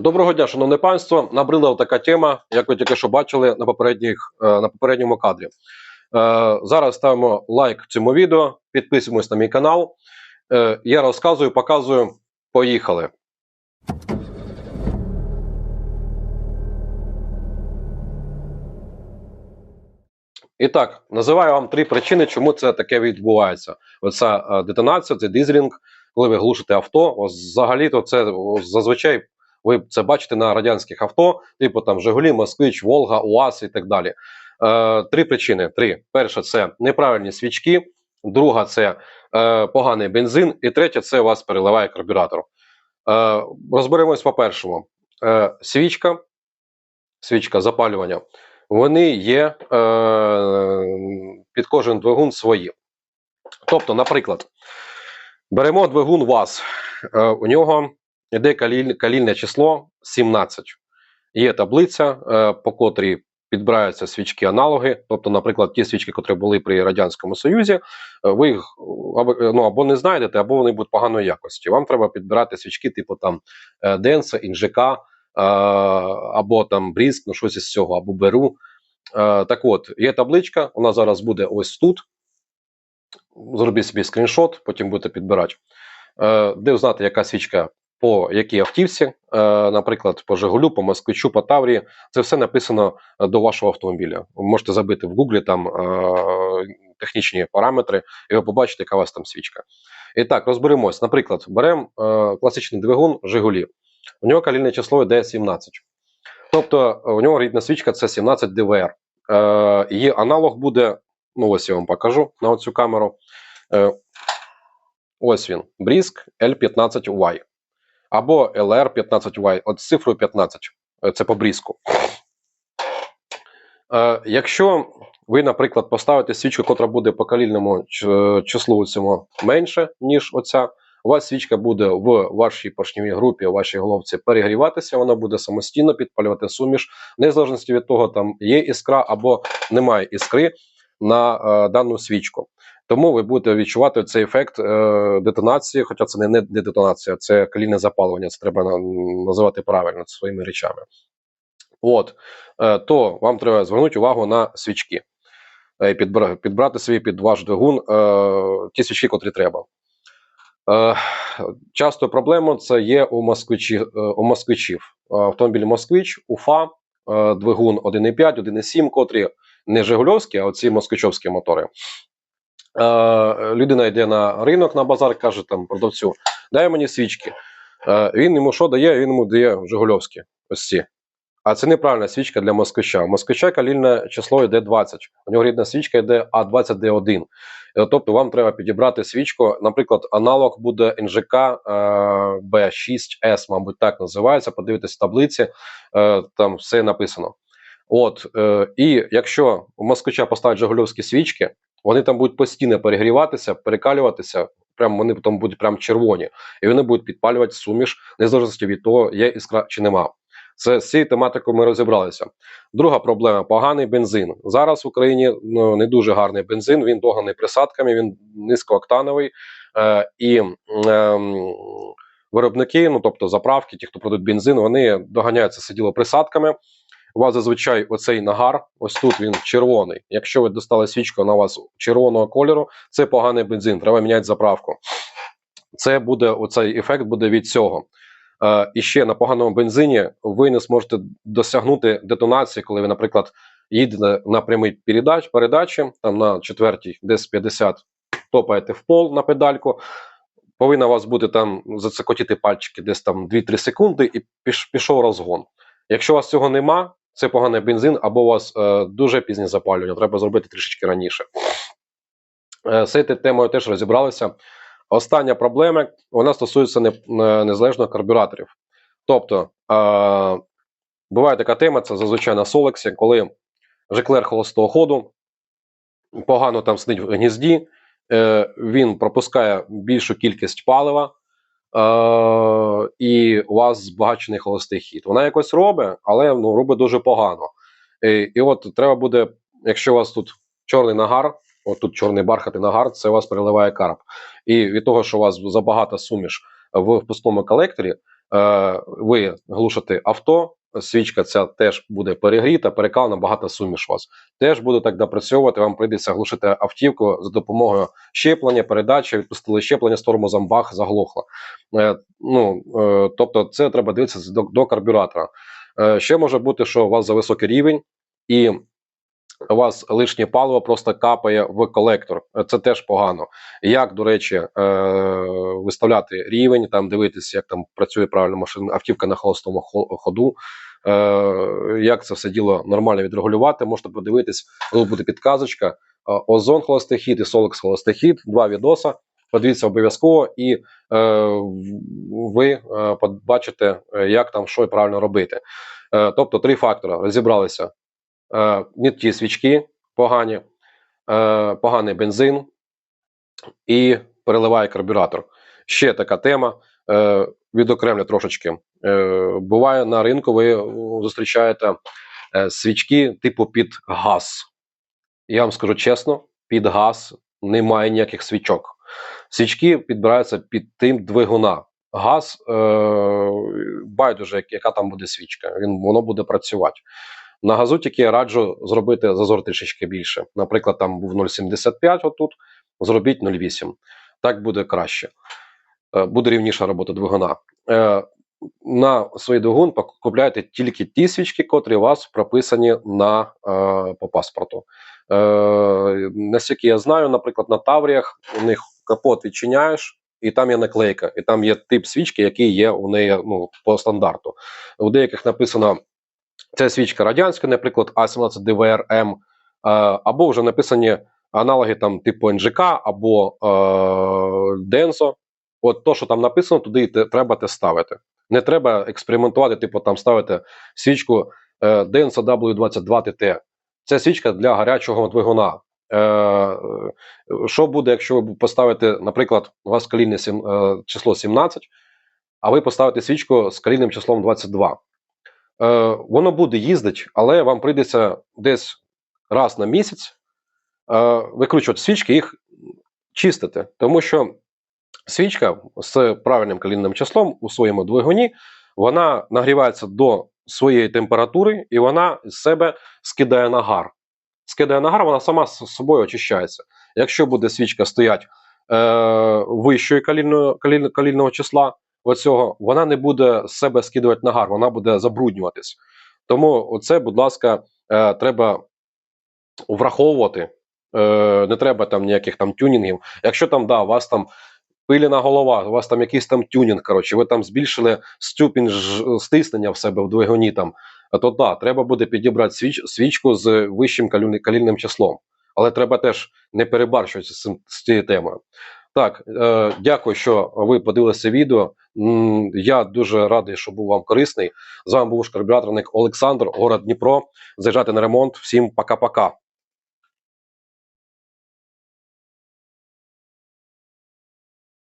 Доброго дня, шановне панство. Набрила така тема, як ви тільки що бачили на попередніх е, на попередньому кадрі. Е, Зараз ставимо лайк цьому відео, підписуємось на мій канал. Е, Я розказую, показую. Поїхали. І так, називаю вам три причини, чому це таке відбувається. Оця детонація, це дизелінг, коли ви глушите авто. Взагалі-то це зазвичай ви це бачите на радянських авто, типу там Жигулі, Москвич, Волга, УАЗ і так далі. Е, три причини. Три. Перша це неправильні свічки, друга це е, поганий бензин, і третя це у вас переливає карбюратор. Е, розберемось по першому. Е, свічка, свічка запалювання. Вони є е, під кожен двигун свої. Тобто, наприклад, беремо двигун ВАЗ, е, у нього йде калільне число 17. Є таблиця, е, по котрій підбираються свічки аналоги. Тобто, наприклад, ті свічки, які були при Радянському Союзі, е, ви їх ну, або не знайдете, або вони будуть поганої якості. Вам треба підбирати свічки, типу там е, Денса, Інжика, або там Бріск, ну щось із цього, або Беру. Так от, є табличка, вона зараз буде ось тут. Зробіть собі скріншот, потім будете підбирати. Де узнати, яка свічка по якій автівці, е, наприклад, по Жигулю, по Москвичу, по Таврії. Це все написано е, до вашого автомобіля. Ви можете забити в Гуглі там е, технічні параметри, і ви побачите, яка у вас там свічка. І так, розберемось. Наприклад, беремо класичний двигун Жигулі. У нього калільне число йде 17. Тобто у нього рідна свічка це 17 ДВР. Її аналог буде, ну ось я вам покажу на оцю камеру. Ось він, Бріск L15Y. Або LR15Y, от цифрою 15. Е, Це по брізку. Е, якщо ви, наприклад, поставите свічку, котра буде по калільному числу цьому менше, ніж оця, у вас свічка буде в вашій поршневій групі, у вашій головці перегріватися, вона буде самостійно підпалювати суміш, незалежно від того, там є іскра або немає іскри на е, дану свічку. Тому ви будете відчувати цей ефект е, детонації, хоча це не, не детонація, це калійне запалювання, це треба на- називати правильно своїми речами. От, е, то вам треба звернути увагу на свічки. Е, підбра- підбрати собі під ваш двигун е, ті свічки, котрі треба. Е, часто проблема це є у, москвичі, е, у москвичів. Е, Автомобіль Москвич, УФА, е, двигун 1,5, 1,7, котрі не Жигульовські, а оці москвичовські мотори. Е, людина йде на ринок на базар, каже там продавцю: дай мені свічки. Е, він йому що дає? Він йому дає Жигульовські. Ось ці. А це неправильна свічка для москвича. У москвича калільне число йде 20. У нього рідна свічка йде А20Д1. Е, Тобто вам треба підібрати свічку. Наприклад, аналог буде НЖК е, B6S, мабуть, так називається. Подивитись в таблиці, там все написано. От, і якщо у москвича поставить жигульовські свічки, вони там будуть постійно перегріватися, перекалюватися, прям вони там будуть прям червоні, і вони будуть підпалювати суміш, незалежно від того, є іскра чи нема. Це з цією тематикою ми розібралися. Друга проблема поганий бензин. Зараз в Україні ну, не дуже гарний бензин, він доганий присадками, він низькооктановий. Е, і ем, виробники, ну тобто заправки, ті, хто продають бензин, вони доганяються це діло присадками. У вас зазвичай оцей нагар, ось тут він червоний. Якщо ви достали свічку на вас червоного кольору, це поганий бензин, треба міняти заправку. Це буде оцей ефект буде від цього. Е, і ще на поганому бензині ви не зможете досягнути детонації, коли ви, наприклад, їдете на прямий передач, передачі, там на четвертій, десь 50, топаєте в пол на педальку. Повинна у вас бути там зацикотіти пальчики десь там 2-3 секунди, і піш, пішов розгон. Якщо у вас цього нема, це поганий бензин, або у вас е, дуже пізнє запалювання, треба зробити трішечки раніше. Е, з цією темою теж розібралися. Остання проблема вона стосується не, не- незалежно карбюраторів. Тобто, е, буває така тема, це зазвичай на Солексі, коли жеклер холостого ходу погано там сидить в гнізді, е, він пропускає більшу кількість палива, е, і у вас збагачений холостий хід. Вона якось робить, але ну, робить дуже погано. І, і от треба буде, якщо у вас тут чорний нагар, от тут чорний бархатий нагар, це у вас переливає карп. І від того, що у вас забагато суміш в впускному колекторі, Е, ви глушите авто, свічка ця теж буде перегріта, перекалена, багато суміш вас. Теж буде так допрацьовувати, вам прийдеться глушити автівку за допомогою щеплення, передачі, відпустили щеплення з тормозом, бах, заглохло. Е, ну, е, тобто це треба дивитися до, до карбюратора. Е, ще може бути, що у вас за високий рівень, і у вас лишнє паливо просто капає в колектор. Це теж погано. Як, до речі, е, виставляти рівень, там дивитися, як там працює правильно машина, автівка на холостому ходу. Е, як це все діло нормально відрегулювати, можете подивитись, тут буде підказочка. е, Озон холостий хід і Solex холостий хід, два відоса. Подивіться обов'язково, і е, ви е, побачите, як там що правильно робити. Е, тобто три фактори розібралися: е, не ті свічки погані, е, поганий бензин і переливає карбюратор. Ще така тема. Е, відокремлю трошечки. Е, буває на ринку, ви зустрічаєте свічки типу під газ. Я вам скажу чесно, під газ немає ніяких свічок. Свічки підбираються під тим двигуна. Газ е, байдуже, яка там буде свічка, він воно буде працювати. На газу тільки раджу зробити зазор трішечки більше. Наприклад, там був 0,75 отут, зробіть 0,8. Так буде краще. Е, буде рівніша робота двигуна. Е, на свій двигун купляйте тільки ті свічки, котрі у вас прописані на, е, по паспорту. Наскільки я знаю, наприклад, на Тавріях у них капот відчиняєш, і там є наклейка, і там є тип свічки, який є у неї ну, по стандарту. У деяких написано це свічка радянська, наприклад, А17 ДВРМ, е, або вже написані аналоги там типу НЖК або е, Денсо. От то, що там написано, туди треба те ставити. Не треба експериментувати, типу там ставити свічку е, Denso W22 TT. Це свічка для гарячого двигуна. Що буде, якщо ви поставите, наприклад, у вас калійне число 17, а ви поставите свічку з калійним числом 22? Е, воно буде їздити, але вам прийдеться десь раз на місяць е, викручувати свічки, їх чистити. Тому що свічка з правильним калійним числом у своєму двигуні вона нагрівається до своєї температури і вона з себе скидає нагар. Скидає нагар, вона сама з собою очищається. Якщо буде свічка стоять е, вищої калільного, каліль- калільного числа, оцього, вона не буде з себе скидувати нагар, вона буде забруднюватись. Тому це, будь ласка, е, треба враховувати. Е, не треба там ніяких там тюнінгів. Якщо там да, у вас там пилена голова, у вас там якийсь там тюнінг, коротше, ви там збільшили ступінь стиснення в себе в двигуні, там, то да, треба буде підібрати свіч, свічку з вищим калільним числом. Але треба теж не перебарщувати з, з цією темою. Так, е, дякую, що ви подивилися відео. Я дуже радий, що був вам корисний. З вами був шкарбюраторник Олександр, город Дніпро. Заїжджайте на ремонт. Всім пока-пока.